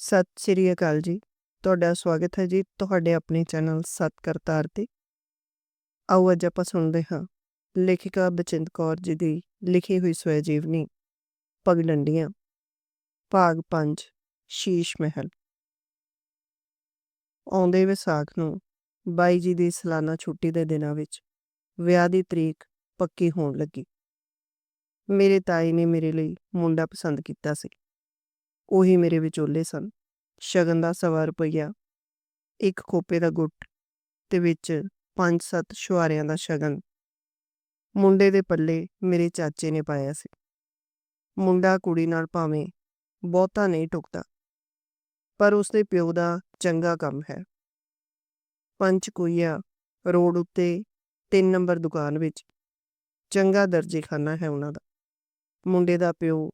ਸਤਿ ਸ੍ਰੀ ਅਕਾਲ ਜੀ। ਤੁਹਾਡਾ ਸਵਾਗਤ ਹੈ ਜੀ ਤੁਹਾਡੇ ਆਪਣੇ ਚੈਨਲ ਸਤ ਕਰਤਾਰ ਤੇ। ਆਓ ਅੱਜ ਆਪਾਂ ਸੁਣਦੇ ਹਾਂ। ਲੇਖਿਕਾ ਬਚਿੰਤ ਕੌਰ ਜੀ ਦੀ ਲਿਖੀ ਹੋਈ ਸਵੈ ਜੀਵਨੀ ਪਗਡੰਡੀਆਂ, ਭਾਗ 5 ਸ਼ੀਸ਼ ਮਹਿਲ। ਆਉਂਦੇ ਵਿਸਾਖ ਨੂੰ ਬਾਈ ਜੀ ਦੀ ਸਾਲਾਨਾ ਛੁੱਟੀ ਦੇ ਦਿਨਾਂ ਵਿੱਚ ਵਿਆਹ ਦੀ ਤਰੀਕ ਪੱਕੀ ਹੋਣ ਲੱਗੀ। ਮੇਰੇ ਤਾਈ ਨੇ ਮੇਰੇ ਲਈ ਮੁੰਡਾ ਪਸੰਦ ਕੀਤਾ ਸੀ। ਉਹੀ ਮੇਰੇ ਵਿਚੋਲੇ ਸਨ। ਸ਼ਗਨ ਦਾ ਸਵਾ ਰੁਪਈਆ, ਇੱਕ ਖੋਪੇ ਦਾ ਗੁੱਟ ਤੇ ਵਿੱਚ ਪੰਜ ਸੱਤ ਸ਼ੁਹਾਰਿਆਂ ਦਾ ਸ਼ਗਨ। ਮੁੰਡੇ ਦੇ ਪੱਲੇ ਮੇਰੇ ਚਾਚੇ ਨੇ ਪਾਇਆ ਸੀ। ਮੁੰਡਾ ਕੁੜੀ ਨਾਲ ਭਾਵੇਂ ਬਹੁਤਾ ਨਹੀਂ ਟੁਕਦਾ, ਪਰ ਉਸਦੇ ਪਿਓ ਦਾ ਚੰਗਾ ਕੰਮ ਹੈ। ਪੰਚ ਕੋਈਆ ਰੋਡ ਉੱਤੇ 3 ਨੰਬਰ ਦੁਕਾਨ ਵਿੱਚ ਚੰਗਾ ਦਰਜੇ ਖਾਨਾ ਹੈ ਉਹਨਾਂ ਦਾ। ਮੁੰਡੇ ਦਾ ਪਿਓ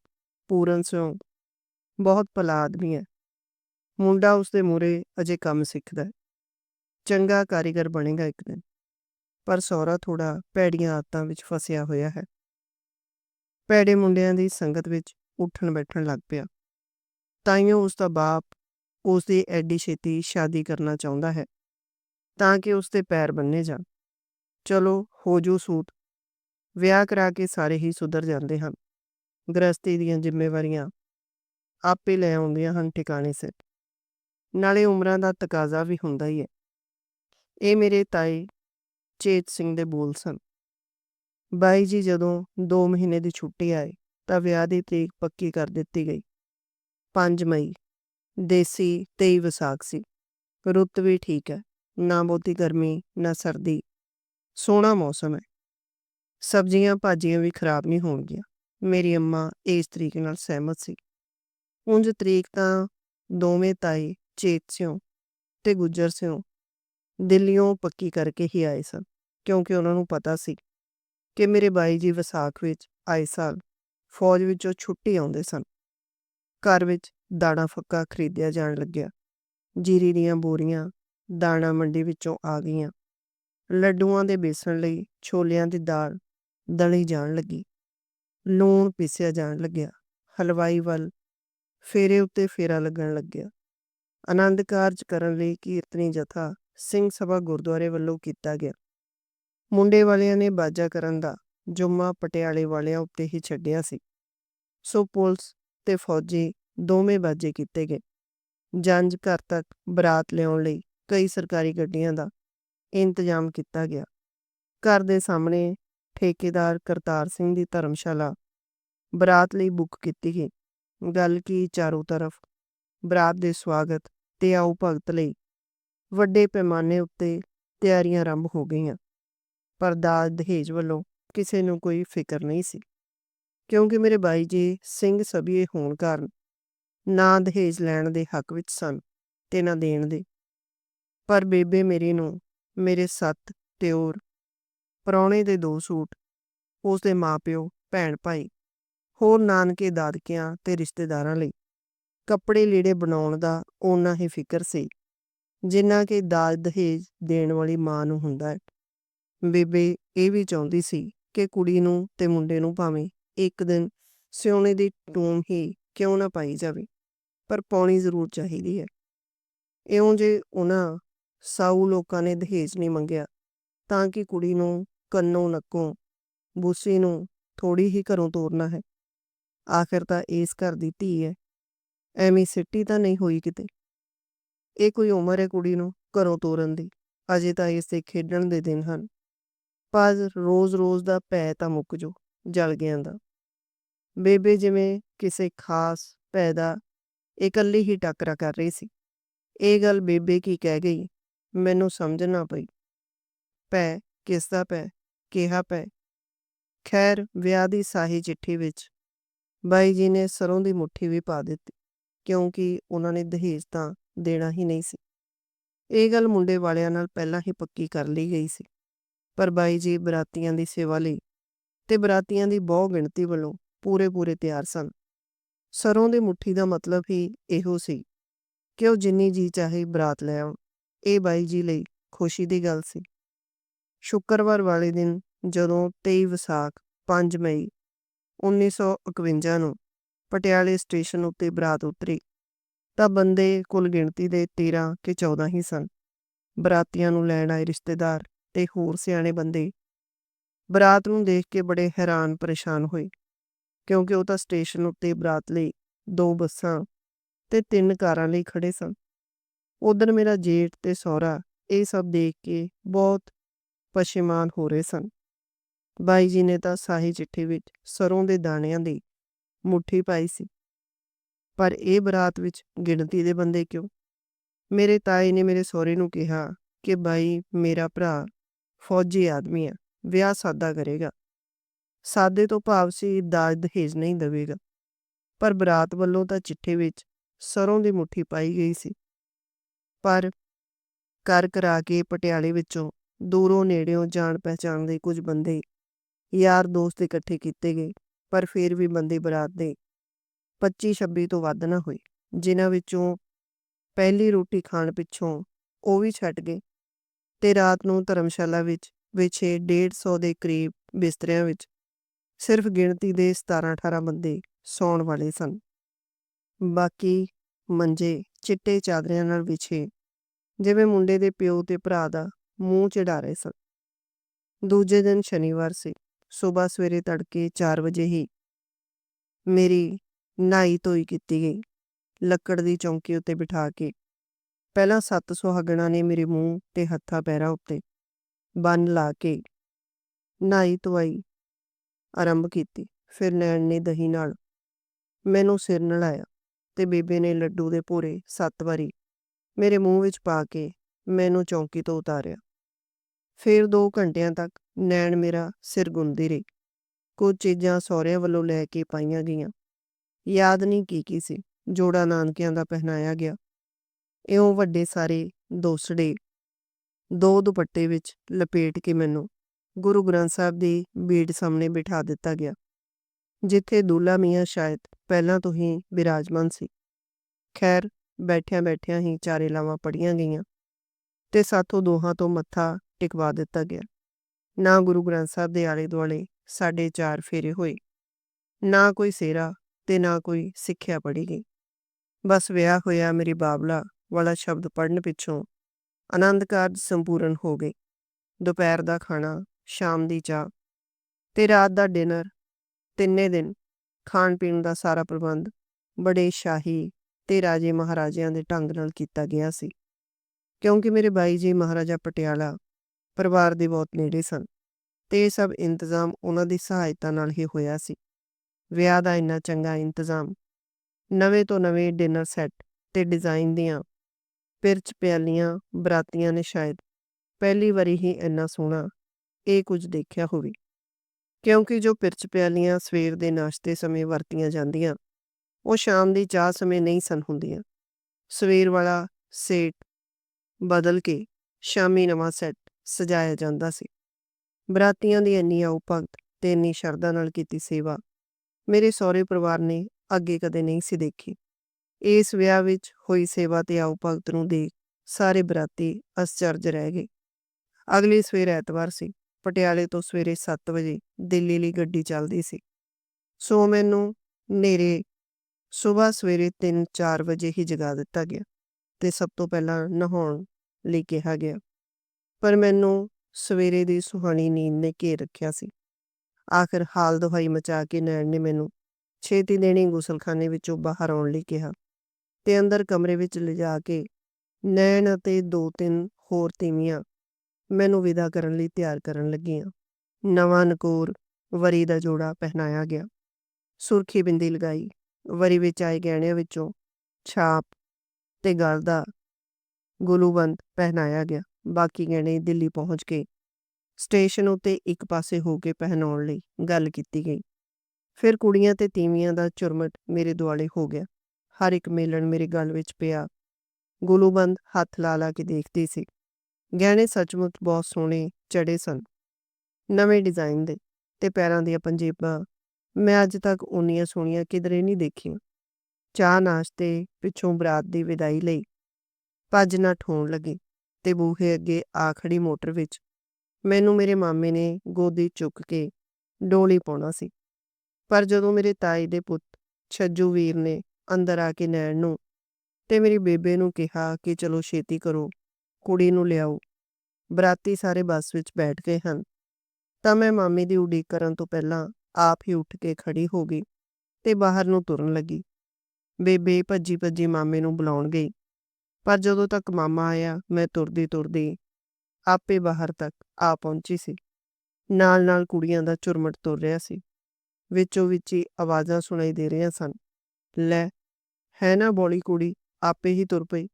ਪੂਰਨ ਸਿੰਘ ਬਹੁਤ ਭਲਾ ਆਦਮੀ ਹੈ। ਮੁੰਡਾ ਉਸਦੇ ਮੂਰੇ ਅਜੇ ਕੰਮ ਸਿੱਖਦਾ ਹੈ। ਚੰਗਾ ਕਾਰੀਗਰ ਬਣੇਗਾ ਇੱਕ ਦਿਨ, ਪਰ ਸਹੁਰਾ ਥੋੜਾ ਭੈੜੀਆਂ ਆਦਤਾਂ ਵਿੱਚ ਫਸਿਆ ਹੋਇਆ ਹੈ। ਭੈੜੇ ਮੁੰਡਿਆਂ ਦੀ ਸੰਗਤ ਵਿੱਚ ਉੱਠਣ ਬੈਠਣ ਲੱਗ ਪਿਆ। ਤਾਈਓ ਉਸ ਦਾ ਬਾਪ ਉਸ ਦੀ ਐਡੀ ਛੇਤੀ ਸ਼ਾਦੀ ਕਰਨਾ ਚਾਹੁੰਦਾ ਹੈ, ਤਾਂ ਕਿ ਉਸ ਦੇ ਪੈਰ ਬੰਨੇ ਜਾਣ। ਚਲੋ, ਹੋ ਜੋ ਸੂਤ। ਵਿਆਹ ਕਰਾ ਕੇ ਸਾਰੇ ਹੀ ਸੁਧਰ ਜਾਂਦੇ ਹਨ। ਗ੍ਰਸਤੀ ਦੀਆਂ ਜ਼ਿੰਮੇਵਾਰੀਆਂ ਆਪੇ ਲੈ ਆਉਂਦੀਆਂ ਹਨ ਠਿਕਾਣੇ ਸਿਰ। ਨਾਲੇ ਉਮਰਾਂ ਦਾ ਤਕਾਜ਼ਾ ਵੀ ਹੁੰਦਾ ਹੀ ਹੈ। ਇਹ ਮੇਰੇ ਤਾਏ ਚੇਤ ਸਿੰਘ ਦੇ ਬੋਲ ਸਨ। ਬਾਈ ਜੀ ਜਦੋਂ 2 ਮਹੀਨੇ ਦੀ ਛੁੱਟੀ ਆਏ ਤਾਂ ਵਿਆਹ ਦੀ ਤਰੀਕ ਪੱਕੀ ਕਰ ਦਿੱਤੀ ਗਈ। 5 ਮਈ, ਦੇਸੀ 23 ਵਿਸਾਖ ਸੀ। ਰੁੱਤ ਵੀ ਠੀਕ ਹੈ, ਨਾ ਬਹੁਤੀ ਗਰਮੀ, ਨਾ ਸਰਦੀ। ਸੋਹਣਾ ਮੌਸਮ ਹੈ। ਸਬਜ਼ੀਆਂ ਭਾਜੀਆਂ ਵੀ ਖਰਾਬ ਨਹੀਂ ਹੋਣਗੀਆਂ। ਮੇਰੀ ਅੰਮਾ ਇਸ ਤਰੀਕੇ ਨਾਲ ਸਹਿਮਤ ਸੀ। ਉਂਝ ਤਰੀਕ ਤਾਂ ਦੋਵੇਂ ਤਾਈ ਚੇਤ ਸਿਓ ਤੇ ਗੁੱਜਰ ਸਿਓ ਦਿੱਲੀੋਂ ਪੱਕੀ ਕਰਕੇ ਹੀ ਆਏ ਸਨ, ਕਿਉਂਕਿ ਉਹਨਾਂ ਨੂੰ ਪਤਾ ਸੀ ਕਿ ਮੇਰੇ ਬਾਈ ਜੀ ਵਿਸਾਖ ਵਿੱਚ ਆਏ ਸਾਲ ਫੌਜ ਵਿੱਚੋਂ ਛੁੱਟੀ ਆਉਂਦੇ ਸਨ। ਘਰ ਵਿੱਚ ਦਾਣਾ ਫੱਕਾ ਖਰੀਦਿਆ ਜਾਣ ਲੱਗਿਆ। ਜੀਰੀ ਦੀਆਂ ਬੋਰੀਆਂ ਦਾਣਾ ਮੰਡੀ ਵਿੱਚੋਂ ਆ ਗਈਆਂ। ਲੱਡੂਆਂ ਦੇ ਬੇਸਣ ਲਈ ਛੋਲਿਆਂ ਦੀ ਦਾਲ ਦਲੀ ਜਾਣ ਲੱਗੀ। ਲੂਣ ਪੀਸਿਆ ਜਾਣ ਲੱਗਿਆ। ਹਲਵਾਈ ਵੱਲ ਫੇਰੇ ਉੱਤੇ ਫੇਰਾ ਲੱਗਣ ਲੱਗਿਆ। ਆਨੰਦ ਕਾਰਜ ਕਰਨ ਲਈ ਕੀਰਤਨੀ ਜਥਾ ਸਿੰਘ ਸਭਾ ਗੁਰਦੁਆਰੇ ਵੱਲੋਂ ਕੀਤਾ ਗਿਆ। ਮੁੰਡੇ ਵਾਲਿਆਂ ਨੇ ਬਾਜਾ ਕਰਨ ਦਾ ਜੁਮਾ ਪਟਿਆਲੇ ਵਾਲਿਆਂ ਉੱਤੇ ਹੀ ਛੱਡਿਆ ਸੀ। ਸੋ ਪੁਲਿਸ ਤੇ ਫੌਜੀ ਦੋਵੇਂ ਬਾਜੇ ਕੀਤੇ ਗਏ। ਜੰਜ ਘਰ ਤੱਕ ਬਰਾਤ ਲਿਆਉਣ ਲਈ ਕਈ ਸਰਕਾਰੀ ਗੱਡੀਆਂ ਦਾ ਇੰਤਜ਼ਾਮ ਕੀਤਾ ਗਿਆ। ਘਰ ਦੇ ਸਾਹਮਣੇ ਠੇਕੇਦਾਰ ਕਰਤਾਰ ਸਿੰਘ ਦੀ ਧਰਮਸ਼ਾਲਾ ਬਰਾਤ ਲਈ ਬੁੱਕ ਕੀਤੀ ਗਈ। ਗੱਲ ਕੀ ਚਾਰੋਂ ਤਰਫ। ਬਰਾਤ ਦੇ ਸਵਾਗਤ ਤੇ ਆਉ ਭਗਤ ਲਈ। ਵੱਡੇ ਪੈਮਾਨੇ ਉੱਤੇ ਤਿਆਰੀਆਂ ਆਰੰਭ ਹੋ ਗਈਆਂ। ਪਰ ਦਾਜ ਦਹੇਜ ਵੱਲੋਂ ਕਿਸੇ ਨੂੰ ਕੋਈ ਫਿਕਰ ਨਹੀਂ ਸੀ। ਕਿਉਂਕਿ ਮੇਰੇ ਬਾਈ ਜੀ ਸਿੰਘ ਸਭੀਏ ਹੋਣ ਕਾਰਨ ਨਾ ਦਹੇਜ ਲੈਣ ਦੇ ਹੱਕ ਵਿੱਚ ਸਨ ਤੇ ਨਾ ਦੇਣ ਦੇ। ਪਰ ਬੇਬੇ ਮੇਰੀ ਨੂੰ ਮੇਰੇ ਸੱਤ ਤਿਉਰ ਪਰੌਣੇ ਦੇ ਦੋ ਸੂਟ ਉਸ ਦੇ ਮਾਪਿਓ ਭੈਣ ਭਾਈ ਹੋਰ ਨਾਨਕੇ ਦਾਦਕਿਆਂ ਤੇ ਰਿਸ਼ਤੇਦਾਰਾਂ ਲਈ। ਕੱਪੜੇ ਲੀੜੇ ਬਣਾਉਣ ਦਾ ਓਨਾ ਹੀ ਫਿਕਰ ਸੀ, ਜਿੰਨਾ ਕਿ ਦਾਜ ਦਹੇਜ ਦੇਣ ਵਾਲੀ ਮਾਂ ਨੂੰ ਹੁੰਦਾ ਹੈ। ਬੇਬੇ ਇਹ ਵੀ ਚਾਹੁੰਦੀ ਸੀ ਕਿ ਕੁੜੀ ਨੂੰ ਤੇ ਮੁੰਡੇ ਨੂੰ ਭਾਵੇਂ ਇੱਕ ਦਿਨ ਸਿਉਣੇ ਦੀ ਟੂਮ ਹੀ ਕਿਉਂ ਨਾ ਪਾਈ ਜਾਵੇ, ਪਰ ਪਾਉਣੀ ਜ਼ਰੂਰ ਚਾਹੀਦੀ ਹੈ। ਇਉਂ ਜੇ ਉਹਨਾਂ ਸਾਊ ਲੋਕਾਂ ਨੇ ਦਹੇਜ ਨਹੀਂ ਮੰਗਿਆ, ਤਾਂ ਕਿ ਕੁੜੀ ਨੂੰ ਕੰਨੋਂ ਨੱਕੋਂ, ਬੂਸੀ ਨੂੰ ਥੋੜੀ ਹੀ ਘਰੋਂ ਤੋਰਨਾ ਹੈ। ਆਖਰ ਤਾਂ ਇਸ ਘਰ ਦੀ ਧੀ ਹੈ ਐਵੇਂ ਸਿੱਟੀ ਤਾਂ ਨਹੀਂ ਹੋਈ ਕਿਤੇ। ਇਹ ਕੋਈ ਉਮਰ ਹੈ ਕੁੜੀ ਨੂੰ ਘਰੋਂ ਤੋਰਨ ਦੀ। ਅਜੇ ਤਾਂ ਇਸ ਦੇ ਖੇਡਣ ਦੇ ਦਿਨ ਹਨ। ਪਰ ਰੋਜ਼-ਰੋਜ਼ ਦਾ ਭੈ ਤਾਂ ਮੁੱਕ ਜੋ, ਜਲ ਗਿਆ ਦਾ। ਬੇਬੇ ਜਿਵੇਂ ਕਿਸੇ ਖਾਸ ਭੈ ਦਾ ਇਕੱਲੀ ਹੀ ਟੱਕਰਾ ਕਰ ਰਹੀ ਸੀ। ਇਹ ਗੱਲ ਬੇਬੇ ਕੀ ਕਹਿ ਗਈ? ਮੈਨੂੰ ਸਮਝ ਨਾ ਪਈ। ਪੈ ਕਿਸ ਦਾ ਪੈ ਕਿਹਾ ਪੈ ਖੈਰ, ਵਿਆਹ ਦੀ ਸਾਹੀ ਚਿੱਠੀ ਵਿੱਚ ਬਾਈ ਜੀ ਨੇ ਸਰੋਂ ਦੀ ਮੁੱਠੀ ਵੀ ਪਾ ਦਿੱਤੀ, ਕਿਉਂਕਿ ਉਹਨਾਂ ਨੇ ਦਹੇਜ ਤਾਂ ਦੇਣਾ ਹੀ ਨਹੀਂ ਸੀ। ਇਹ ਗੱਲ ਮੁੰਡੇ ਵਾਲਿਆਂ ਨਾਲ ਪਹਿਲਾਂ ਹੀ ਪੱਕੀ ਕਰ ਲਈ ਗਈ ਸੀ। ਪਰ ਬਾਈ ਜੀ ਬਰਾਤੀਆਂ ਦੀ ਸੇਵਾ ਲਈ ਤੇ ਬਰਾਤੀਆਂ ਦੀ ਬਹੁ ਗਿਣਤੀ ਵੱਲੋਂ ਪੂਰੇ ਪੂਰੇ ਤਿਆਰ ਸਨ। ਸਰੋਂ ਦੀ ਮੁੱਠੀ ਦਾ ਮਤਲਬ ਹੀ ਇਹੋ ਸੀ ਕਿ ਉਹ ਜਿੰਨੀ ਜੀ ਚਾਹੇ ਬਰਾਤ ਲੈ ਆਉਣ। ਇਹ ਬਾਈ ਜੀ ਲਈ ਖੁਸ਼ੀ ਦੀ ਗੱਲ ਸੀ। ਸ਼ੁੱਕਰਵਾਰ ਵਾਲੇ ਦਿਨ ਜਦੋਂ 23 ਵਿਸਾਖ 5 ਮਈ 1951 ਨੂੰ ਪਟਿਆਲੇ ਸਟੇਸ਼ਨ ਉੱਤੇ ਬਰਾਤ ਉਤਰੀ। ਤਾਂ ਬੰਦੇ ਕੁੱਲ ਗਿਣਤੀ ਦੇ 13 ਕਿ 14 ਹੀ ਸਨ। ਬਰਾਤੀਆਂ ਨੂੰ ਲੈਣ ਆਏ ਰਿਸ਼ਤੇਦਾਰ ਤੇ ਹੋਰ ਸਿਆਣੇ ਬੰਦੇ। ਬਰਾਤ ਨੂੰ ਦੇਖ ਕੇ ਬੜੇ ਹੈਰਾਨ ਪਰੇਸ਼ਾਨ ਹੋਏ, ਕਿਉਂਕਿ ਉਹ ਤਾਂ ਸਟੇਸ਼ਨ ਉੱਤੇ ਬਰਾਤ ਲਈ ਦੋ ਬੱਸਾਂ ਤੇ ਤਿੰਨ ਕਾਰਾਂ ਲਈ ਖੜੇ ਸਨ। ਉਧਰ ਮੇਰਾ ਜੇਠ ਤੇ ਸਹੁਰਾ ਇਹ ਸਭ ਦੇਖ ਕੇ ਬਹੁਤ ਪਛੇਮਾਨ ਹੋ ਰਹੇ ਸਨ। ਬਾਈ ਜੀ ਨੇ ਤਾਂ ਸਾਹੀ ਚਿੱਠੀ ਵਿੱਚ ਸਰੋਂ ਦੇ ਦਾਣਿਆਂ ਦੀ ਮੁੱਠੀ ਪਾਈ ਸੀ। ਪਰ ਇਹ ਬਰਾਤ ਵਿੱਚ ਗਿਣਤੀ ਦੇ ਬੰਦੇ ਕਿਉਂ? ਮੇਰੇ ਤਾਏ ਨੇ ਮੇਰੇ ਸਹੁਰੇ ਨੂੰ ਕਿਹਾ ਕਿ ਬਾਈ, ਮੇਰਾ ਭਰਾ ਫੌਜੀ ਆਦਮੀ ਆ, ਵਿਆਹ ਸਾਦਾ ਕਰੇਗਾ। ਸਾਦੇ ਤੋਂ ਭਾਵ ਸੀ ਦਾਜ ਦਹੇਜ ਨਹੀਂ ਦੇਵੇਗਾ। ਪਰ ਬਰਾਤ ਵੱਲੋਂ ਤਾਂ ਚਿੱਠੇ ਵਿੱਚ ਸਰੋਂ ਦੀ ਮੁੱਠੀ ਪਾਈ ਗਈ ਸੀ। ਪਰ ਕਰ ਕਰਾ ਕੇ ਪਟਿਆਲੇ ਵਿੱਚੋਂ ਦੂਰੋਂ ਨੇੜਿਓਂ ਜਾਣ ਪਹਿਚਾਣ ਦੇ ਕੁਝ ਬੰਦੇ ਯਾਰ ਦੋਸਤ ਇਕੱਠੇ ਕੀਤੇ ਗਏ, ਪਰ ਫਿਰ ਵੀ ਬੰਦੇ ਬਰਾਤ ਦੇ 25 26 ਤੋਂ ਵੱਧ ਨਾ ਹੋਈ ਜਿਨ੍ਹਾਂ ਵਿੱਚੋਂ ਪਹਿਲੀ ਰੋਟੀ ਖਾਣ ਪਿੱਛੋਂ ਉਹ ਵੀ ਛੱਡ ਗਏ ਤੇ ਰਾਤ ਨੂੰ ਧਰਮਸ਼ਾਲਾ ਵਿੱਚ ਵਿਛੇ 150 ਦੇ ਕਰੀਬ ਬਿਸਤਰਿਆਂ ਵਿੱਚ ਸਿਰਫ ਗਿਣਤੀ ਦੇ 17 18 ਬੰਦੇ ਸੌਣ ਵਾਲੇ ਸਨ। ਬਾਕੀ ਮੰਜੇ, ਚਿੱਟੇ ਚਾਦਰਿਆਂ ਨਾਲ ਵਿਛੇ ਜਿਵੇਂ ਮੁੰਡੇ ਦੇ ਪਿਓ ਤੇ ਭਰਾ ਦਾ ਮੂੰਹ ਚੜਾ ਰਹੇ ਸਨ। ਦੂਜੇ ਦਿਨ ਸ਼ਨੀਵਾਰ ਸੀ। ਸਵੇਰ ਸਵੇਰੇ ਤੜਕੇ 4 ਵਜੇ ਹੀ ਮੇਰੀ ਨਾਈ ਧੋਈ ਕੀਤੀ ਗਈ, ਲੱਕੜ ਦੀ ਚੌਂਕੀ ਉੱਤੇ ਬਿਠਾ ਕੇ। ਪਹਿਲਾਂ ਸੱਤ ਸੁਹਾਗਣਾ ਨੇ ਮੇਰੇ ਮੂੰਹ ਤੇ ਹੱਥਾਂ ਪੈਰਾਂ ਉੱਤੇ ਬੰਨ ਲਾ ਕੇ ਨਾਈ ਧੋਈ ਆਰੰਭ ਕੀਤੀ। ਫਿਰ ਨੈਣ ਨੇ ਦਹੀਂ ਨਾਲ ਮੈਨੂੰ ਸਿਰ ਨਲਾਇਆ ਤੇ ਬੇਬੇ ਨੇ ਲੱਡੂ ਦੇ ਭੋਰੇ ਸੱਤ ਵਾਰੀ ਮੇਰੇ ਮੂੰਹ ਵਿੱਚ ਪਾ ਕੇ ਮੈਨੂੰ ਚੌਂਕੀ ਤੋਂ ਉਤਾਰਿਆ। ਫਿਰ 2 ਘੰਟਿਆਂ ਤੱਕ ਨੈਣ ਮੇਰਾ ਸਿਰ ਗੁੰਦੀ ਰਹੀ। ਕੁਝ ਚੀਜ਼ਾਂ ਸਹੁਰਿਆਂ ਵੱਲੋਂ ਲੈ ਕੇ ਪਾਈਆਂ ਗਈਆਂ। ਯਾਦ ਨਹੀਂ ਕੀ ਕੀ ਸੀ, ਜੋੜਾ ਨਾਨਕਿਆਂ ਦਾ ਪਹਿਨਾਇਆ ਗਿਆ। ਇਉਂ ਵੱਡੇ ਸਾਰੇ ਦੋਸੜੇ ਦੋ ਦੁਪੱਟੇ ਵਿੱਚ ਲਪੇਟ ਕੇ ਮੈਨੂੰ ਗੁਰੂ ਗ੍ਰੰਥ ਸਾਹਿਬ ਦੀ ਬੀੜ ਸਾਹਮਣੇ ਬਿਠਾ ਦਿੱਤਾ ਗਿਆ, ਜਿੱਥੇ ਦੁੱਲਾ ਮੀਆਂ ਸ਼ਾਇਦ ਪਹਿਲਾਂ ਤੋਂ ਹੀ ਵਿਰਾਜਮਾਨ ਸੀ। ਖੈਰ ਬੈਠਿਆਂ ਬੈਠਿਆਂ ਹੀ ਚਾਰੇ ਲਾਵਾਂ ਪੜੀਆਂ ਗਈਆਂ ਤੇ ਸਾਥੋਂ ਦੋਹਾਂ ਤੋਂ ਮੱਥਾ ਟਿਕਵਾ ਦਿੱਤਾ ਗਿਆ। ਨਾ ਗੁਰੂ ਗ੍ਰੰਥ ਸਾਹਿਬ ਦੇ ਆਲੇ ਦੁਆਲੇ ਸਾਡੇ ਚਾਰ ਫੇਰੇ ਹੋਏ। ਨਾ ਕੋਈ ਸੇਰਾ ਤੇ ਨਾ ਕੋਈ ਸਿੱਖਿਆ ਪੜੀ ਗਈ। ਬਸ ਵਿਆਹ ਹੋਇਆ ਮੇਰੀ ਬਾਬਲਾ ਵਾਲਾ ਸ਼ਬਦ ਪੜਨ ਪਿੱਛੋਂ ਆਨੰਦ ਕਾਰਜ ਸੰਪੂਰਨ ਹੋ ਗਏ। ਦੁਪਹਿਰ ਦਾ ਖਾਣਾ, ਸ਼ਾਮ ਦੀ ਚਾਹ ਤੇ ਰਾਤ ਦਾ ਡਿਨਰ। ਤਿੰਨੇ ਦਿਨ ਖਾਣ ਪੀਣ ਦਾ ਸਾਰਾ ਪ੍ਰਬੰਧ ਬੜੇ ਸ਼ਾਹੀ ਤੇ ਰਾਜੇ ਮਹਾਰਾਜਿਆਂ ਦੇ ਢੰਗ ਨਾਲ ਕੀਤਾ ਗਿਆ ਸੀ। ਕਿਉਂਕਿ ਮੇਰੇ ਬਾਈ ਜੀ ਮਹਾਰਾਜਾ ਪਟਿਆਲਾ ਪਰਿਵਾਰ ਦੇ ਬਹੁਤ ਨੇੜੇ ਸਨ ਤੇ ਇਹ ਸਭ ਇੰਤਜ਼ਾਮ ਉਹਨਾਂ ਦੀ ਸਹਾਇਤਾ ਨਾਲ ਹੀ ਹੋਇਆ ਸੀ। ਵਿਆਹ ਦਾ ਇੰਨਾ ਚੰਗਾ ਇੰਤਜ਼ਾਮ, ਨਵੇਂ ਤੋਂ ਨਵੇਂ ਡਿਨਰ ਸੈੱਟ ਤੇ ਡਿਜ਼ਾਈਨ ਦੀਆਂ ਪਿਰਚ ਪਿਆਲੀਆਂ ਬਰਾਤੀਆਂ ਨੇ ਸ਼ਾਇਦ ਪਹਿਲੀ ਵਾਰੀ ਹੀ ਇੰਨਾ ਸੋਹਣਾ ਇਹ ਕੁਝ ਦੇਖਿਆ ਹੋਵੇ। ਕਿਉਂਕਿ ਜੋ ਪਿਰਚ ਪਿਆਲੀਆਂ ਸਵੇਰ ਦੇ ਨਾਸ਼ਤੇ ਸਮੇਂ ਵਰਤੀਆਂ ਜਾਂਦੀਆਂ, ਉਹ ਸ਼ਾਮ ਦੀ ਚਾਹ ਸਮੇਂ ਨਹੀਂ ਸਨ ਹੁੰਦੀਆਂ। ਸਵੇਰ ਵਾਲਾ ਸੇਟ ਬਦਲ ਕੇ ਸ਼ਾਮੀ ਨਵਾਂ ਸੈੱਟ ਸਜਾਇਆ ਜਾਂਦਾ ਸੀ। ਬਰਾਤੀਆਂ ਦੀ ਇੰਨੀ ਆਉ ਭਗਤ ਤੇ ਇੰਨੀ ਸ਼ਰਧਾ ਨਾਲ ਕੀਤੀ ਸੇਵਾ ਮੇਰੇ ਸਹੁਰੇ ਪਰਿਵਾਰ ਨੇ ਅੱਗੇ ਕਦੇ ਨਹੀਂ ਸੀ ਦੇਖੀ। ਇਸ ਵਿਆਹ ਵਿੱਚ ਹੋਈ ਸੇਵਾ ਤੇ ਆਉ ਭਗਤ ਨੂੰ ਦੇਖ ਸਾਰੇ ਬਰਾਤੀ ਅਸਚਰਜ ਰਹਿ ਗਏ। ਅਗਲੀ ਸਵੇਰ ਐਤਵਾਰ ਸੀ, ਪਟਿਆਲੇ ਤੋਂ ਸਵੇਰੇ 7 ਵਜੇ ਦਿੱਲੀ ਲਈ ਗੱਡੀ ਚੱਲਦੀ ਸੀ। ਸੋ ਮੈਨੂੰ ਨੇਰੇ ਸਵੇਰ ਸਵੇਰੇ 3-4 ਵਜੇ ਹੀ ਜਗਾ ਦਿੱਤਾ ਗਿਆ ਤੇ ਸਭ ਤੋਂ ਪਹਿਲਾਂ ਨਹਾਉਣ ਲਈ ਕਿਹਾ ਗਿਆ। ਪਰ ਮੈਨੂੰ ਸਵੇਰੇ ਦੀ ਸੁਹਾਣੀ ਨੀਂਦ ਨੇ ਘੇਰ ਰੱਖਿਆ ਸੀ। ਆਖਰ ਹਾਲ ਦਵਾਈ ਮਚਾ ਕੇ ਨੈਣ ਨੇ ਮੈਨੂੰ ਛੇਤੀ ਦੇਣੀ ਗੁਸਲਖਾਨੇ ਵਿੱਚੋਂ ਬਾਹਰ ਆਉਣ ਲਈ ਕਿਹਾ ਤੇ ਅੰਦਰ ਕਮਰੇ ਵਿੱਚ ਲਿਜਾ ਕੇ ਨੈਣ ਅਤੇ ਦੋ ਤਿੰਨ ਹੋਰ ਤੀਵੀਆਂ ਮੈਨੂੰ ਵਿਦਾ ਕਰਨ ਲਈ ਤਿਆਰ ਕਰਨ ਲੱਗੀਆਂ। ਨਵਾਂ ਨਕੋਰ ਵਰੀ ਦਾ ਜੋੜਾ ਪਹਿਨਾਇਆ ਗਿਆ। ਸੁਰਖੀ ਬਿੰਦੀ ਲਗਾਈ। ਵਰੀ ਵਿੱਚ ਆਏ ਗਹਿਣਿਆਂ ਵਿੱਚੋਂ ਛਾਪ ਤੇ ਗਲ ਦਾ ਗੁਲੂਬੰਦ ਪਹਿਨਾਇਆ ਗਿਆ। ਬਾਕੀ ਗਹਿਣੇ ਦਿੱਲੀ ਪਹੁੰਚ ਕੇ ਸਟੇਸ਼ਨ ਉਤੇ ਇੱਕ ਪਾਸੇ ਹੋ ਕੇ ਪਹਿਨਾਉਣ ਲਈ ਗੱਲ ਕੀਤੀ ਗਈ। ਫਿਰ ਕੁੜੀਆਂ ਤੇ ਤੀਵੀਆਂ ਦਾ ਚੁਰਮਟ ਮੇਰੇ ਦੁਆਲੇ ਹੋ ਗਿਆ। ਹਰ ਇੱਕ ਮੇਲਣ ਮੇਰੇ ਗਲ ਵਿੱਚ ਪਿਆ। ਗੁਲੂਬੰਦ ਹੱਥ ਲਾ ਲਾ ਕੇ ਦੇਖਦੀ ਸੀ। ਗਹਿਣੇ ਸੱਚਮੁੱਚ ਬਹੁਤ ਸੋਹਣੇ ਚੜੇ ਸਨ। ਨਵੇਂ ਡਿਜ਼ਾਈਨ ਦੇ ਤੇ ਪੈਰਾਂ ਦੀਆਂ ਪੰਜੇਬਾਂ। ਮੈਂ ਅੱਜ ਤੱਕ ਉਨੀਆਂ ਸੋਹਣੀਆਂ ਕਿਧਰੇ ਨਹੀਂ ਦੇਖੀਆਂ। ਚਾਹ ਨਾਸ਼ਤੇ ਪਿੱਛੋਂ ਬਰਾਤ ਦੀ ਵਿਦਾਈ ਲਈ ਭੱਜ ਨਾ ਠੋਣ ਲੱਗੀ। ਤੇ ਬੂਹੇ ਅੱਗੇ ਆ ਖੜੀ ਮੋਟਰ ਵਿੱਚ ਮੈਨੂੰ ਮੇਰੇ ਮਾਮੇ ਨੇ ਗੋਦੀ ਚੁੱਕ ਕੇ ਡੋਲੀ ਪਾਉਣਾ ਸੀ। ਪਰ ਜਦੋਂ ਮੇਰੇ ਤਾਈ ਦੇ ਪੁੱਤ ਛੱਜੂ ਵੀਰ ਨੇ ਅੰਦਰ ਆ ਕੇ ਨੈਣ ਨੂੰ ਤੇ ਮੇਰੀ ਬੇਬੇ ਨੂੰ ਕਿਹਾ ਕਿ ਚਲੋ ਛੇਤੀ ਕਰੋ, ਕੁੜੀ ਨੂੰ ਲਿਆਓ, ਬਰਾਤੀ ਸਾਰੇ ਬੱਸ ਵਿੱਚ ਬੈਠ ਗਏ ਹਨ, ਤਾਂ ਮੈਂ ਮਾਮੀ ਦੀ ਉਡੀਕ ਕਰਨ ਤੋਂ ਪਹਿਲਾਂ ਆਪ ਹੀ ਉੱਠ ਕੇ ਖੜੀ ਹੋ ਗਈ ਤੇ ਬਾਹਰ ਨੂੰ ਤੁਰਨ ਲੱਗੀ। ਬੇਬੇ ਭੱਜੀ ਭੱਜੀ ਮਾਮੇ ਨੂੰ ਬੁਲਾਉਣ ਗਈ। ਪਰ ਜਦੋਂ ਤੱਕ ਮਾਮਾ ਆਇਆ, ਮੈਂ ਤੁਰਦੀ ਤੁਰਦੀ ਆਪੇ ਬਾਹਰ ਤੱਕ ਆ ਪਹੁੰਚੀ ਸੀ। ਨਾਲ ਨਾਲ ਕੁੜੀਆਂ ਦਾ ਚੁਰਮਟ ਤੁਰ ਰਿਹਾ ਸੀ। ਵਿੱਚੋਂ ਵਿੱਚ ਹੀ ਆਵਾਜ਼ਾਂ ਸੁਣਾਈ ਦੇ ਰਹੀਆਂ ਸਨ। ਲੈ, ਹੈ ਨਾ ਬੋਲੀ ਕੁੜੀ, ਆਪੇ ਹੀ ਤੁਰ ਪਈ।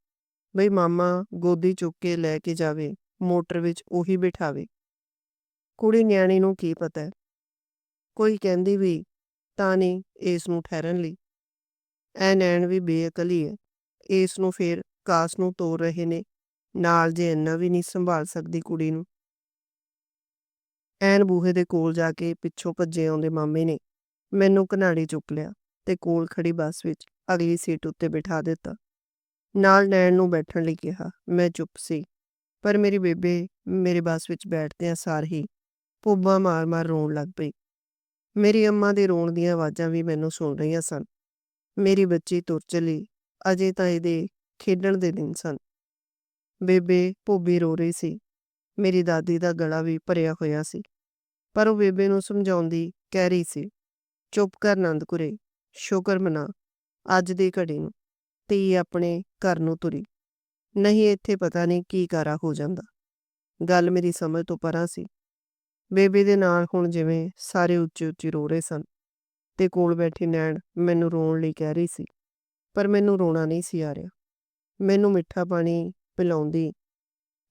ਬਈ ਮਾਮਾ ਗੋਦੀ ਚੁੱਕ ਕੇ ਲੈ ਕੇ ਜਾਵੇ, ਮੋਟਰ ਵਿੱਚ ਉਹੀ ਬਿਠਾਵੇ। ਕੁੜੀ ਨਿਆਣੀ ਨੂੰ ਕੀ ਪਤਾ? ਕੋਈ ਕਹਿੰਦੀ ਵੀ ਤਾਂ ਨਹੀਂ ਇਸ ਨੂੰ ਠਹਿਰਨ ਲਈ। ਐ ਨੈਣ ਵੀ ਬੇਅਕਲੀ ਹੈ। ਇਸ ਨੂੰ ਫੇਰ ਕਾਸ ਨੂੰ ਤੋੜ ਰਹੇ ਨੇ, ਨਾਲ ਜੇ ਇੰਨਾ ਵੀ ਨਹੀਂ ਸੰਭਾਲ ਸਕਦੀ ਕੁੜੀ ਨੂੰ। ਐਨ ਬੂਹੇ ਦੇ ਕੋਲ ਜਾ ਕੇ ਪਿੱਛੋਂ ਭੱਜੇ ਆਉਂਦੇ ਮਾਮੇ ਨੇ, ਮੈਨੂੰ ਘਨਾੜੀ ਚੁੱਕ ਲਿਆ ਤੇ ਕੋਲ ਖੜੀ ਬੱਸ ਵਿੱਚ ਅਗਲੀ ਸੀਟ ਉੱਤੇ ਬਿਠਾ ਦਿੱਤਾ। ਨਾਲ ਨੈਣ ਨੂੰ ਬੈਠਣ ਲਈ ਕਿਹਾ, ਮੈਂ ਚੁੱਪ ਸੀ, ਪਰ ਮੇਰੀ ਬੇਬੇ ਮੇਰੇ ਬੱਸ ਵਿੱਚ ਬੈਠਦਿਆਂ ਸਾਰ ਹੀ ਪੁੱਬਾਂ ਮਾਰ-ਮਾਰ ਰੋਣ ਲੱਗ ਪਈ। ਮੇਰੀ ਅੰਮਾ ਦੇ ਰੋਣ ਦੀਆਂ ਆਵਾਜ਼ਾਂ ਵੀ ਮੈਨੂੰ ਸੁਣ ਰਹੀਆਂ ਸਨ। ਮੇਰੀ ਬੱਚੀ ਤੁਰ ਚਲੀ, ਅਜੇ ਤਾਂ ਇਹਦੇ ਖੇਡਣ ਦੇ ਦਿਨ ਸਨ। ਬੇਬੇ ਭੋਬੀ ਰੋ ਰਹੀ ਸੀ। ਮੇਰੀ ਦਾਦੀ ਦਾ ਗਲਾ ਵੀ ਭਰਿਆ ਹੋਇਆ ਸੀ। ਪਰ ਉਹ ਬੇਬੇ ਨੂੰ ਸਮਝਾਉਂਦੀ ਕਹਿ ਰਹੀ ਸੀ, ਚੁੱਪ ਕਰ ਨੰਦਕੁਰੇ, ਸ਼ੁਕਰ ਮਨਾ, ਅੱਜ ਦੀ ਘੜੀ ਨੂੰ, ਧੀ ਆਪਣੇ ਘਰ ਨੂੰ ਤੁਰੀ। ਨਹੀਂ ਇੱਥੇ ਪਤਾ ਨਹੀਂ ਕੀ ਕਾਰਾ ਹੋ ਜਾਂਦਾ। ਗੱਲ ਮੇਰੀ ਸਮਝ ਤੋਂ ਪਰਾਂ ਸੀ। ਬੇਬੇ ਦੇ ਨਾਲ ਹੁਣ ਜਿਵੇਂ ਸਾਰੇ ਉੱਚੀ ਉੱਚੀ ਰੋ ਰਹੇ ਸਨ ਤੇ ਕੋਲ ਬੈਠੀ ਨੈਣ ਮੈਨੂੰ ਰੋਣ ਲਈ ਕਹਿ ਰਹੀ ਸੀ, ਪਰ ਮੈਨੂੰ ਰੋਣਾ ਨਹੀਂ ਸੀ ਆ ਰਿਹਾ। ਮੈਨੂੰ ਮਿੱਠਾ ਪਾਣੀ ਪਿਲਾਉਂਦੀ।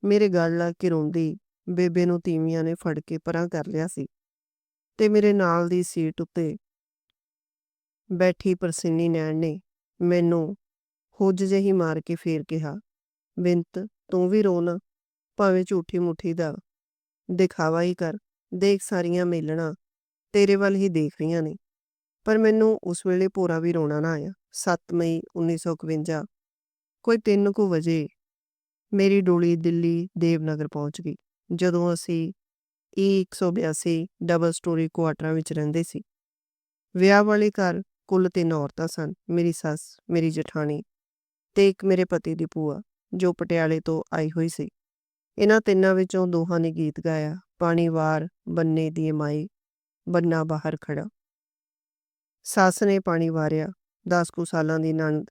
ਮੇਰੇ ਗਲ ਲਾ ਕੇ ਰੋਂਦੀ। ਬੇਬੇ ਨੂੰ ਤੀਵੀਆਂ ਨੇ ਫੜ ਕੇ ਪਰਾਂ ਕਰ ਲਿਆ ਸੀ ਤੇ ਮੇਰੇ ਨਾਲ ਦੀ ਸੀਟ ਉੱਤੇ ਬੈਠੀ ਪਰਸਿੰਨੀ ਨੈਣ ਨੇ ਮੈਨੂੰ ਹੁੱਜ ਜਿਹੀ ਮਾਰ ਕੇ ਫੇਰ ਕਿਹਾ, ਬਿੰਤ, ਤੂੰ ਵੀ ਰੋ ਨਾ। ਭਾਵੇਂ ਝੂਠੀ ਮੁੱਠੀ ਦਾ ਦਿਖਾਵਾ ਹੀ ਕਰ। ਦੇਖ ਸਾਰੀਆਂ ਮੇਲਣਾ ਤੇਰੇ ਵੱਲ ਹੀ ਦੇਖ ਰਹੀਆਂ ਨੇ। ਪਰ ਮੈਨੂੰ ਉਸ ਵੇਲੇ ਪੂਰਾ ਵੀ ਰੋਣਾ ਨਾ ਆਇਆ। 7 ਮਈ 1951 ਕੋਈ 3 ਕੁ ਵਜੇ ਮੇਰੀ ਡੋਲੀ ਦਿੱਲੀ ਦੇਵਨਗਰ ਪਹੁੰਚ ਗਈ। ਜਦੋਂ ਅਸੀਂ ਈ 182 ਡਬਲ ਸਟੋਰੀ ਕੁਆਟਰਾਂ ਵਿੱਚ ਰਹਿੰਦੇ ਸੀ। ਵਿਆਹ ਵਾਲੇ ਘਰ ਕੁੱਲ ਤਿੰਨ ਔਰਤਾਂ ਸਨ, ਮੇਰੀ ਸੱਸ, ਮੇਰੀ ਜਠਾਣੀ ਤੇ ਇੱਕ ਮੇਰੇ ਪਤੀ ਦੀ ਭੂਆ, ਜੋ ਪਟਿਆਲੇ ਤੋਂ ਆਈ ਹੋਈ ਸੀ। ਇਹਨਾਂ ਤਿੰਨਾਂ ਵਿੱਚੋਂ ਦੋਹਾਂ ਨੇ ਗੀਤ ਗਾਇਆ, ਪਾਣੀ ਵਾਰ, ਬੰਨੇ ਦੀ ਮਾਈ, ਬੰਨਾ ਬਾਹਰ ਖੜਾ ਸੱਸ ਨੇ ਪਾਣੀ ਵਾਰਿਆ 10 ਕੁ ਸਾਲਾਂ ਦੀ ਨੰਦ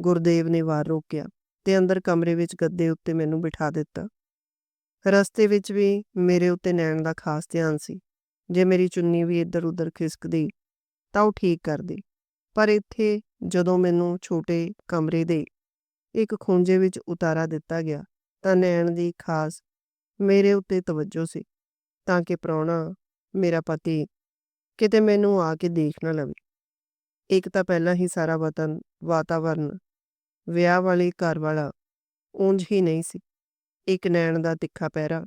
ਗੁਰਦੇਵ ਨੇ ਵਾਰ ਰੋਕਿਆ ਤੇ ਅੰਦਰ ਕਮਰੇ ਵਿੱਚ ਗੱਦੇ ਉੱਤੇ ਮੈਨੂੰ ਬਿਠਾ ਦਿੱਤਾ। ਰਸਤੇ ਵਿੱਚ ਵੀ ਮੇਰੇ ਉੱਤੇ ਨੈਣ ਦਾ ਖਾਸ ਧਿਆਨ ਸੀ। ਜੇ ਮੇਰੀ ਚੁੰਨੀ ਵੀ ਇੱਧਰ ਉੱਧਰ ਖਿਸਕਦੀ, ਤਾਂ ਉਹ ਠੀਕ ਕਰਦੀ। ਪਰ ਇੱਥੇ ਜਦੋਂ ਮੈਨੂੰ ਛੋਟੇ ਕਮਰੇ ਦੇ ਇੱਕ ਖੁੰਝੇ ਵਿੱਚ ਉਤਾਰਾ ਦਿੱਤਾ ਗਿਆ, ਤਾਂ ਨੈਣ ਦੀ ਖਾਸ ਮੇਰੇ ਉੱਤੇ ਤਵੱਜੋ ਸੀ, ਤਾਂ ਕਿ ਪ੍ਰਾਹੁਣਾ ਮੇਰਾ ਪਤੀ ਕਿਤੇ ਮੈਨੂੰ ਆ ਕੇ ਦੇਖ ਨਾ ਲਵੇ। ਇੱਕ ਤਾਂ ਪਹਿਲਾਂ ਹੀ ਸਾਰਾ ਵਤਨ ਵਾਤਾਵਰਨ ਵਿਆਹ ਵਾਲੇ ਘਰ ਵਾਲਾ ਉਂਝ ਹੀ ਨਹੀਂ ਸੀ। ਇੱਕ ਨੈਣ ਦਾ ਤਿੱਖਾ ਪਹਿਰਾ,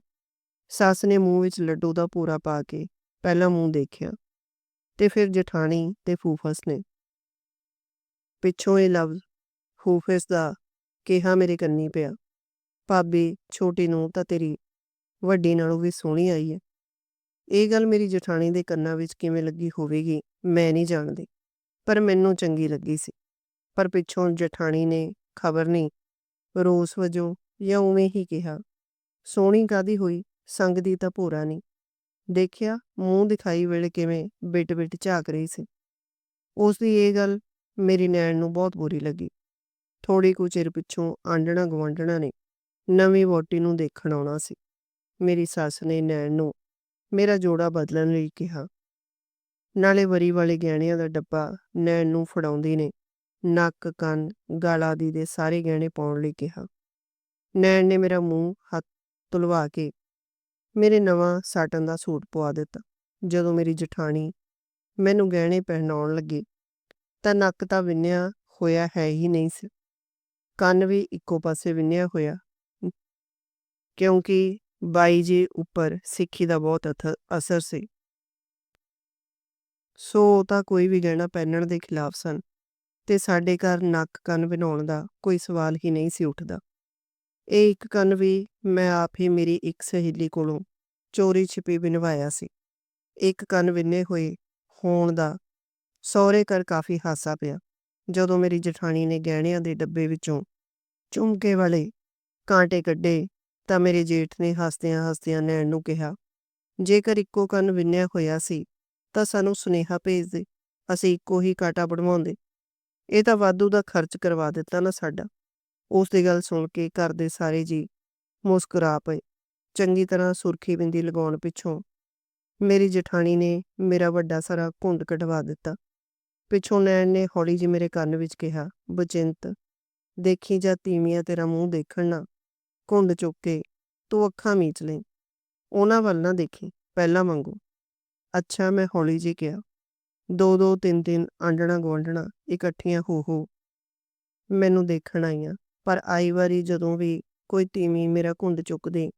ਸੱਸ ਨੇ ਮੂੰਹ ਵਿੱਚ ਲੱਡੂ ਦਾ ਪੂਰਾ ਪਾ ਕੇ ਪਹਿਲਾਂ ਮੂੰਹ ਦੇਖਿਆ ਤੇ ਫਿਰ ਜਠਾਣੀ ਤੇ ਫੂਫਸ ਨੇ। ਪਿੱਛੋਂ ਇਹ ਲਫ਼ਜ਼ ਫੂਫਸ ਦਾ ਕਿਹਾ ਮੇਰੇ ਕੰਨੀ ਪਿਆ, ਭਾਬੀ, ਛੋਟੀ ਨੂੰ ਤਾਂ ਤੇਰੀ ਵੱਡੀ ਨਾਲੋਂ ਵੀ ਸੋਹਣੀ ਆਈ ਹੈ। ਇਹ ਗੱਲ ਮੇਰੀ ਜਠਾਣੀ ਦੇ ਕੰਨਾਂ ਵਿੱਚ ਕਿਵੇਂ ਲੱਗੀ ਹੋਵੇਗੀ, ਮੈਂ ਨਹੀਂ ਜਾਣਦੀ, ਪਰ ਮੈਨੂੰ ਚੰਗੀ ਲੱਗੀ ਸੀ। ਪਰ ਪਿੱਛੋਂ ਜਠਾਣੀ ਨੇ ਖਬਰ ਨਹੀਂ, ਰੋਸ ਵਜੋਂ ਜਾਂ ਉਵੇਂ ਹੀ ਕਿਹਾ, ਸੋਹਣੀ ਕਾਦੀ ਹੋਈ? ਸੰਗ ਦੀ ਤਾਂ ਭੋਰਾ ਨਹੀਂ ਦੇਖਿਆ ਮੂੰਹ ਦਿਖਾਈ ਵੇਲੇ ਕਿਵੇਂ ਬਿਟ ਬਿਟ ਝਾਕ ਰਹੀ ਸੀ। ਉਸ ਦੀ ਇਹ ਗੱਲ ਮੇਰੀ ਨੈਣ ਨੂੰ ਬਹੁਤ ਬੁਰੀ ਲੱਗੀ। ਥੋੜੀ ਕੁ ਚਿਰ ਪਿੱਛੋਂ ਆਂਡਣਾ ਗਵਾਂਡਣਾ ਨੇ ਨਵੀਂ ਵੋਟੀ ਨੂੰ ਦੇਖਣ ਆਉਣਾ ਸੀ। ਮੇਰੀ ਸੱਸ ਨੇ ਨੈਣ ਨੂੰ ਮੇਰਾ ਜੋੜਾ ਬਦਲਣ ਲਈ ਕਿਹਾ। ਨਾਲੇ ਵਰੀ ਵਾਲੇ ਗਹਿਣਿਆਂ ਦਾ ਡੱਬਾ ਨੈਣ ਨੂੰ ਫੜਾਉਂਦੀ ਨੇ ਨੱਕ, ਕੰਨ, ਗਲ ਆਦਿ ਦੇ ਸਾਰੇ ਗਹਿਣੇ ਪਾਉਣ ਲਈ ਕਿਹਾ। ਨੈਣ ਨੇ ਮੇਰਾ ਮੂੰਹ ਹੱਥ ਤੁਲਵਾ ਕੇ ਮੇਰੇ ਨਵਾਂ ਸਾਟਨ ਦਾ ਸੂਟ ਪਵਾ ਦਿੱਤਾ। ਜਦੋਂ ਮੇਰੀ ਜਠਾਣੀ ਮੈਨੂੰ ਗਹਿਣੇ ਪਹਿਨਾਉਣ ਲੱਗੀ, ਤਾਂ ਨੱਕ ਤਾਂ ਵਿੰਨਿਆ ਹੋਇਆ ਹੈ ਹੀ ਨਹੀਂ ਸੀ। ਕੰਨ ਵੀ ਇੱਕੋ ਪਾਸੇ ਵਿੰਨਿਆ ਹੋਇਆ। ਕਿਉਂਕਿ ਬਾਈ ਜੀ ਉੱਪਰ ਸਿੱਖੀ ਦਾ ਬਹੁਤ ਅਥ- ਅਸਰ ਸੀ। ਸੋ ਉਹ ਤਾਂ ਕੋਈ ਵੀ ਗਹਿਣਾ ਪਹਿਨਣ ਦੇ ਖਿਲਾਫ ਸਨ। ਤੇ ਸਾਡੇ ਘਰ ਨੱਕ ਕੰਨ ਬਣਾਉਣ ਦਾ ਕੋਈ ਸਵਾਲ ਹੀ ਨਹੀਂ ਸੀ ਉੱਠਦਾ। ਇਹ ਇੱਕ ਕੰਨ ਵੀ ਮੈਂ ਆਪ ਹੀ ਮੇਰੀ ਇੱਕ ਸਹੇਲੀ ਕੋਲੋਂ ਚੋਰੀ ਛਿਪੀ ਬਿਨਵਾਇਆ ਸੀ। ਇੱਕ ਕੰਨ ਵਿੰਨੇ ਹੋਏ ਹੋਣ ਦਾ ਸਹੁਰੇ ਘਰ ਕਾਫੀ ਹਾਸਾ ਪਿਆ। ਜਦੋਂ ਮੇਰੀ ਜਠਾਣੀ ਨੇ ਗਹਿਣਿਆਂ ਦੇ ਡੱਬੇ ਵਿੱਚੋਂ ਝੁਮਕੇ ਵਾਲੇ ਕਾਂਟੇ ਕੱਢੇ ਤਾਂ ਮੇਰੇ ਜੇਠ ਨੇ ਹੱਸਦਿਆਂ-ਹੱਸਦਿਆਂ ਨੈਣ ਨੂੰ ਕਿਹਾ, "ਜੇਕਰ ਇੱਕੋ ਕੰਨ ਵਿੰਨਿਆ ਹੋਇਆ ਸੀ ਤਾਂ ਸਾਨੂੰ ਸੁਨੇਹਾ ਭੇਜ ਦੇ, ਅਸੀਂ ਇੱਕੋ ਹੀ ਕਾਂਟਾ ਬਣਵਾਉਂਦੇ। ਇਹ ਤਾਂ ਵਾਧੂ ਦਾ ਖਰਚ ਕਰਵਾ ਦਿੱਤਾ ਨਾ ਸਾਡਾ।" ਉਸ ਦੀ ਗੱਲ ਸੁਣ ਕੇ ਘਰ ਦੇ ਸਾਰੇ ਜੀ ਮੁਸਕਰਾ ਪਏ। ਚੰਗੀ ਤਰ੍ਹਾਂ ਸੁਰਖੀ ਬਿੰਦੀ ਲਗਾਉਣ ਪਿੱਛੋਂ ਮੇਰੀ ਜਠਾਣੀ ਨੇ ਮੇਰਾ ਵੱਡਾ ਸਾਰਾ ਘੁੰਡ ਕਢਵਾ ਦਿੱਤਾ। ਪਿੱਛੋਂ ਨੈਣ ਨੇ ਹੌਲੀ ਜਿਹੀ ਮੇਰੇ ਕੰਨ ਵਿੱਚ ਕਿਹਾ, "ਬਚਿੰਤ, ਦੇਖੀ ਜਦ ਤੀਵੀਆਂ ਤੇਰਾ ਮੂੰਹ ਦੇਖਣ ਨਾ, ਘੁੰਡ ਚੁੱਕ ਕੇ ਤੂੰ ਅੱਖਾਂ ਮੀਚ ਲੈ ਉਹਨਾਂ ਵੱਲ ਨਾ ਦੇਖੀ ਪਹਿਲਾਂ ਵਾਂਗੂ।" "ਅੱਛਾ," ਮੈਂ ਹੌਲੀ ਜਿਹੀ ਕਿਹਾ। ਦੋ-ਦੋ, ਤਿੰਨ-ਤਿੰਨ ਆਂਢਣਾਂ-ਗੁਆਂਢਣਾਂ ਇਕੱਠੀਆਂ ਹੋ-ਹੋ ਮੈਨੂੰ ਦੇਖਣ ਆਈਆਂ, ਪਰ ਆਈ ਵਾਰੀ ਜਦੋਂ ਵੀ ਕੋਈ ਤੀਵੀਂ ਮੇਰਾ ਘੁੰਡ ਚੁੱਕਦੀ,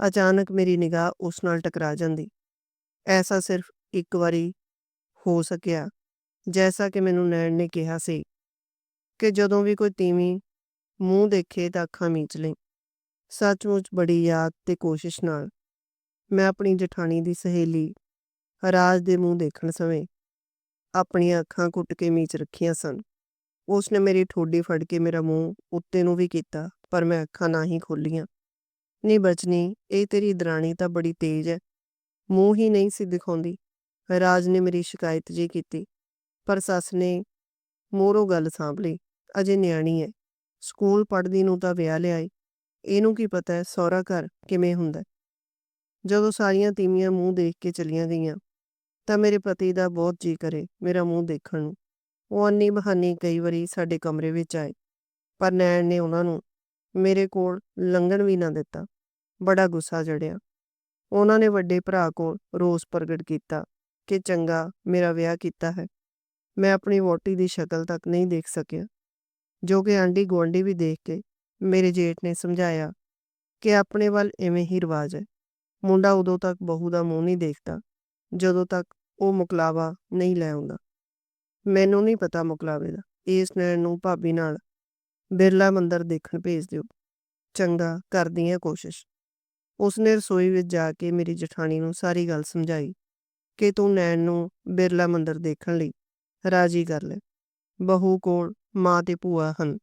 ਅਚਾਨਕ ਮੇਰੀ ਨਿਗਾਹ ਉਸ ਨਾਲ ਟਕਰਾ ਜਾਂਦੀ। ਐਸਾ ਸਿਰਫ ਇੱਕ ਵਾਰੀ ਹੋ ਸਕਿਆ, ਜੈਸਾ ਕਿ ਮੈਨੂੰ ਨੈਣ ਨੇ ਕਿਹਾ ਸੀ ਕਿ ਜਦੋਂ ਵੀ ਕੋਈ ਤੀਵੀਂ ਮੂੰਹ ਦੇਖੇ ਤਾਂ ਅੱਖਾਂ ਮੀਚ ਲਈਂ। ਸੱਚਮੁੱਚ ਬੜੀ ਯਾਦ ਤੇ ਕੋਸ਼ਿਸ਼ ਨਾਲ ਮੈਂ ਆਪਣੀ ਜਠਾਣੀ ਦੀ ਸਹੇਲੀ ਰਾਜ ਦੇ ਮੂੰਹ ਦੇਖਣ ਸਮੇਂ ਆਪਣੀਆਂ ਅੱਖਾਂ ਘੁੱਟ ਕੇ ਮੀਚ ਰੱਖੀਆਂ ਸਨ। ਉਸ ਨੇ ਮੇਰੀ ਠੋਡੀ ਫੜ ਕੇ ਮੇਰਾ ਮੂੰਹ ਉੱਤੇ ਨੂੰ ਵੀ ਕੀਤਾ, ਪਰ ਮੈਂ ਅੱਖਾਂ ਨਾ ਹੀ ਖੋਲੀਆਂ ਨਹੀਂ ਬਚਨੀ, ਇਹ ਤੇਰੀ ਦਰਾਣੀ ਤਾਂ ਬੜੀ ਤੇਜ਼ ਹੈ ਮੂੰਹ ਹੀ ਨਹੀਂ ਸੀ ਦਿਖਾਉਂਦੀ," ਰਾਜ ਨੇ ਮੇਰੀ ਸ਼ਿਕਾਇਤ ਜਿਹੀ ਕੀਤੀ। ਪਰ ਸੱਸ ਨੇ ਮੂਹਰੋਂ ਗੱਲ ਸਾਂਭ ਲਈ, "ਅਜੇ ਨਿਆਣੀ ਹੈ ਸਕੂਲ ਪੜ੍ਹਦੀ ਨੂੰ ਤਾਂ ਵਿਆਹ ਲਿਆਈ ਇਹਨੂੰ ਕੀ ਪਤਾ ਸਹੁਰਾ ਘਰ ਕਿਵੇਂ ਹੁੰਦਾ।" ਜਦੋਂ ਸਾਰੀਆਂ ਤੀਵੀਆਂ ਮੂੰਹ ਦੇਖ ਕੇ ਚਲੀਆਂ ਗਈਆਂ ਤਾਂ ਮੇਰੇ ਪਤੀ ਦਾ ਬਹੁਤ ਜੀਅ ਕਰੇ ਮੇਰਾ ਮੂੰਹ ਦੇਖਣ ਨੂੰ। ਉਹ ਅੰਨੀ-ਬਹਾਨੀ ਕਈ ਵਾਰੀ ਸਾਡੇ ਕਮਰੇ ਵਿੱਚ ਆਏ, ਪਰ ਨੈਣ ਨੇ ਉਹਨਾਂ ਨੂੰ ਮੇਰੇ ਕੋਲ ਲੰਘਣ ਵੀ ਨਾ ਦਿੱਤਾ। ਬੜਾ ਗੁੱਸਾ ਚੜ੍ਹਿਆ। ਉਹਨਾਂ ਨੇ ਵੱਡੇ ਭਰਾ ਕੋਲ ਰੋਸ ਪ੍ਰਗਟ ਕੀਤਾ ਕਿ ਚੰਗਾ ਮੇਰਾ ਵਿਆਹ ਕੀਤਾ ਹੈ, ਮੈਂ ਆਪਣੀ ਵਹੁਟੀ ਦੀ ਸ਼ਕਲ ਤੱਕ ਨਹੀਂ ਦੇਖ ਸਕਿਆ, ਜੋ ਕਿ ਆਂਢੀ-ਗੁਆਂਢੀ ਵੀ ਦੇਖ ਕੇ ਮੇਰੇ ਜੇਠ ਨੇ ਸਮਝਾਇਆ ਕਿ ਆਪਣੇ ਵੱਲ ਇਵੇਂ ਹੀ ਰਿਵਾਜ ਹੈ। ਮੁੰਡਾ ਉਦੋਂ ਤੱਕ ਬਹੂ ਦਾ ਮੂੰਹ ਨਹੀਂ ਦੇਖਦਾ, ਜਦੋਂ ਤੱਕ ਉਹ ਮੁਕਲਾਵਾ ਨਹੀਂ ਲੈ ਆਉਂਦਾ। ਮੈਨੂੰ ਨਹੀਂ ਪਤਾ ਮੁਕਲਾਵੇ ਦਾ। ਇਸ ਨੈਣ ਨੂੰ ਭਾਬੀ ਨਾਲ ਬਿਰਲਾ ਮੰਦਰ ਦੇਖਣ ਭੇਜ ਦਿਓ। ਚੰਗਾ, ਕਰਦੀ ਹੈ ਕੋਸ਼ਿਸ਼। ਉਸਨੇ ਰਸੋਈ ਵਿੱਚ ਜਾ ਕੇ ਮੇਰੀ ਜਠਾਣੀ ਨੂੰ ਸਾਰੀ ਗੱਲ ਸਮਝਾਈ ਕਿ ਤੂੰ ਨੈਣ ਨੂੰ ਬਿਰਲਾ ਮੰਦਰ ਦੇਖਣ ਲਈ ਰਾਜੀ ਕਰ ਲੈ। ਬਹੂ ਕੋਲ ਮਾਂ ਤੇ ਭੂਆ ਹਨ।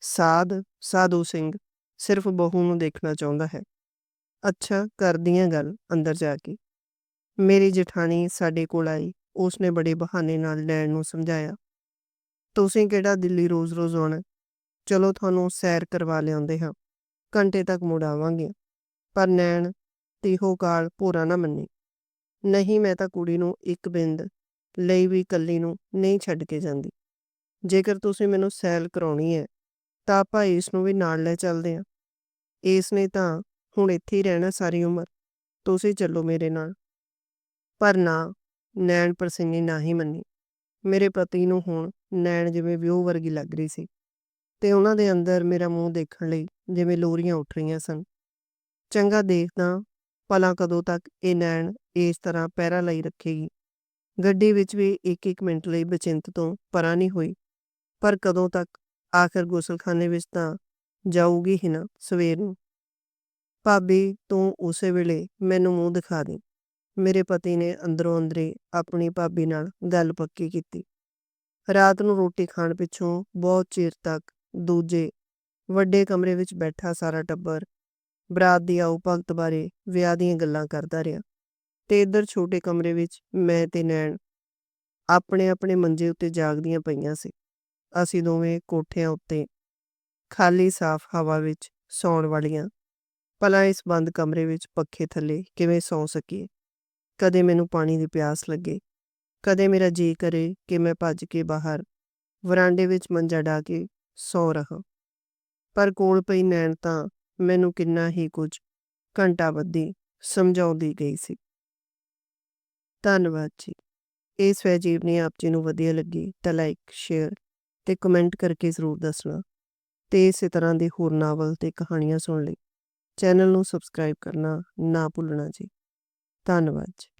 ਸਾਧ ਸਾਧੂ ਸਿੰਘ ਸਿਰਫ ਬਹੂ ਨੂੰ ਦੇਖਣਾ ਚਾਹੁੰਦਾ ਹੈ। ਅੱਛਾ, ਕਰਦੀ ਆਂ ਗੱਲ ਅੰਦਰ ਜਾ ਕੇ। ਮੇਰੀ ਜਠਾਣੀ ਸਾਡੇ ਕੋਲ ਆਈ। ਉਸਨੇ ਬੜੇ ਬਹਾਨੇ ਨਾਲ ਨੈਣ ਨੂੰ ਸਮਝਾਇਆ, "ਤੁਸੀਂ ਕਿਹੜਾ ਦਿੱਲੀ ਰੋਜ਼-ਰੋਜ਼ ਆਉਣਾ, ਚਲੋ ਤੁਹਾਨੂੰ ਸੈਰ ਕਰਵਾ ਲਿਆਉਂਦੇ ਹਾਂ, ਘੰਟੇ ਤੱਕ ਮੁੜ ਆਵਾਂਗੇ।" ਪਰ ਨੈਣ ਤੀਹੋ ਕਾਲ ਭੋਰਾ ਨਾ ਮੰਨੀ। "ਨਹੀਂ, ਮੈਂ ਤਾਂ ਕੁੜੀ ਨੂੰ ਇੱਕ ਬਿੰਦ ਲਈ ਵੀ ਇਕੱਲੀ ਨੂੰ ਨਹੀਂ ਛੱਡ ਕੇ ਜਾਂਦੀ। ਜੇਕਰ ਤੁਸੀਂ ਮੈਨੂੰ ਸੈਰ ਕਰਾਉਣੀ ਹੈ ਤਾਂ ਆਪਾਂ ਇਸ ਨੂੰ ਵੀ ਨਾਲ ਲੈ ਚੱਲਦੇ ਹਾਂ। ਇਸ ਨੇ ਤਾਂ ਹੁਣ ਇੱਥੇ ਹੀ ਰਹਿਣਾ ਸਾਰੀ ਉਮਰ, ਤੁਸੀਂ ਚੱਲੋ ਮੇਰੇ ਨਾਲ।" ਪਰ ਨਾ, ਨੈਣ ਪ੍ਰਸੰਗੀ ਨਾ ਹੀ ਮੰਨੀ। ਮੇਰੇ ਪਤੀ ਨੂੰ ਹੁਣ ਨੈਣ ਜਿਵੇਂ ਵਿਉਂ ਵਰਗੀ ਲੱਗ ਰਹੀ ਸੀ ਤੇ ਉਹਨਾਂ ਦੇ ਅੰਦਰ ਮੇਰਾ ਮੂੰਹ ਦੇਖਣ ਲਈ ਜਿਵੇਂ ਲੋਰੀਆਂ ਉੱਠ ਰਹੀਆਂ ਸਨ। ਚੰਗਾ ਦੇਖਦਾ ਭਲਾ ਕਦੋਂ ਤੱਕ ਇਹ ਨੈਣ ਇਸ ਤਰ੍ਹਾਂ ਪਹਿਰਾ ਲਈ ਰੱਖੇਗੀ। ਗੱਡੀ ਵਿੱਚ ਵੀ ਇੱਕ-ਇੱਕ ਮਿੰਟ ਲਈ ਬਚਿੰਤ ਤੋਂ ਪਰਾਂ ਨਹੀਂ ਹੋਈ, ਪਰ ਕਦੋਂ ਤੱਕ ਆਖਰ ਗੁਸਲਖਾਨੇ ਵਿੱਚ ਤਾਂ ਜਾਊਗੀ ਹੀ ਨਾ ਸਵੇਰ ਨੂੰ। "ਭਾਬੀ, ਤੂੰ ਉਸੇ ਵੇਲੇ ਮੈਨੂੰ ਮੂੰਹ ਦਿਖਾ ਦੇ।" ਮੇਰੇ ਪਤੀ ਨੇ ਅੰਦਰੋਂ ਅੰਦਰੇ ਆਪਣੀ ਭਾਬੀ ਨਾਲ ਗੱਲ ਪੱਕੀ ਕੀਤੀ। ਰਾਤ ਨੂੰ ਰੋਟੀ ਖਾਣ ਪਿੱਛੋਂ ਬਹੁਤ ਚਿਰ ਤੱਕ ਦੂਜੇ ਵੱਡੇ ਕਮਰੇ ਵਿੱਚ ਬੈਠਾ ਸਾਰਾ ਟੱਬਰ ਬਰਾਤ ਦੀ ਆਓ ਭਗਤ ਬਾਰੇ ਵਿਆਹ ਦੀਆਂ ਗੱਲਾਂ ਕਰਦਾ ਰਿਹਾ ਤੇ ਇੱਧਰ ਛੋਟੇ ਕਮਰੇ ਵਿੱਚ ਮੈਂ ਤੇ ਨੈਣ ਆਪਣੇ-ਆਪਣੇ ਮੰਜੇ ਉੱਤੇ ਜਾਗਦੀਆਂ ਪਈਆਂ ਸੀ। ਅਸੀਂ ਦੋਵੇਂ ਕੋਠਿਆਂ ਉੱਤੇ ਖਾਲੀ ਸਾਫ਼ ਹਵਾ ਵਿੱਚ ਸੌਣ ਵਾਲੀਆਂ, ਭਲਾ ਇਸ ਬੰਦ ਕਮਰੇ ਵਿੱਚ ਪੱਖੇ ਥੱਲੇ ਕਿਵੇਂ ਸੌਂ ਸਕੀਏ। ਕਦੇ ਮੈਨੂੰ ਪਾਣੀ ਦੀ ਪਿਆਸ ਲੱਗੇ, ਕਦੇ ਮੇਰਾ ਜੀਅ ਕਰੇ ਕਿ ਮੈਂ ਭੱਜ ਕੇ ਬਾਹਰ ਵਰਾਂਡੇ ਵਿੱਚ ਮੰਜਾ ਢਾ ਕੇ ਸੌ ਰਹਾਂ। ਪਰ ਕੋਲ ਪਈ ਨੈਣ ਤਾਂ ਮੈਨੂੰ ਕਿੰਨਾ ਹੀ ਕੁਝ ਘੰਟਾ ਬੱਧੀ ਸਮਝਾਉਂਦੀ ਗਈ ਸੀ। ਧੰਨਵਾਦ ਜੀ। ਇਹ ਸਵੈ ਜੀਵਨੀ ਆਪ ਜੀ ਨੂੰ ਵਧੀਆ ਲੱਗੀ ਤਾਂ ਲਾਈਕ, ਸ਼ੇਅਰ ਤੇ ਕਮੈਂਟ ਕਰਕੇ ਜ਼ਰੂਰ ਦੱਸਣਾ ਤੇ ਇਸੇ ਤਰ੍ਹਾਂ ਦੇ ਹੋਰ ਨਾਵਲ ਤੇ ਕਹਾਣੀਆਂ ਸੁਣਨ ਲਈ ਚੈਨਲ ਨੂੰ ਸਬਸਕ੍ਰਾਈਬ ਕਰਨਾ ਨਾ ਭੁੱਲਣਾ ਜੀ। ਧੰਨਵਾਦ ਜੀ।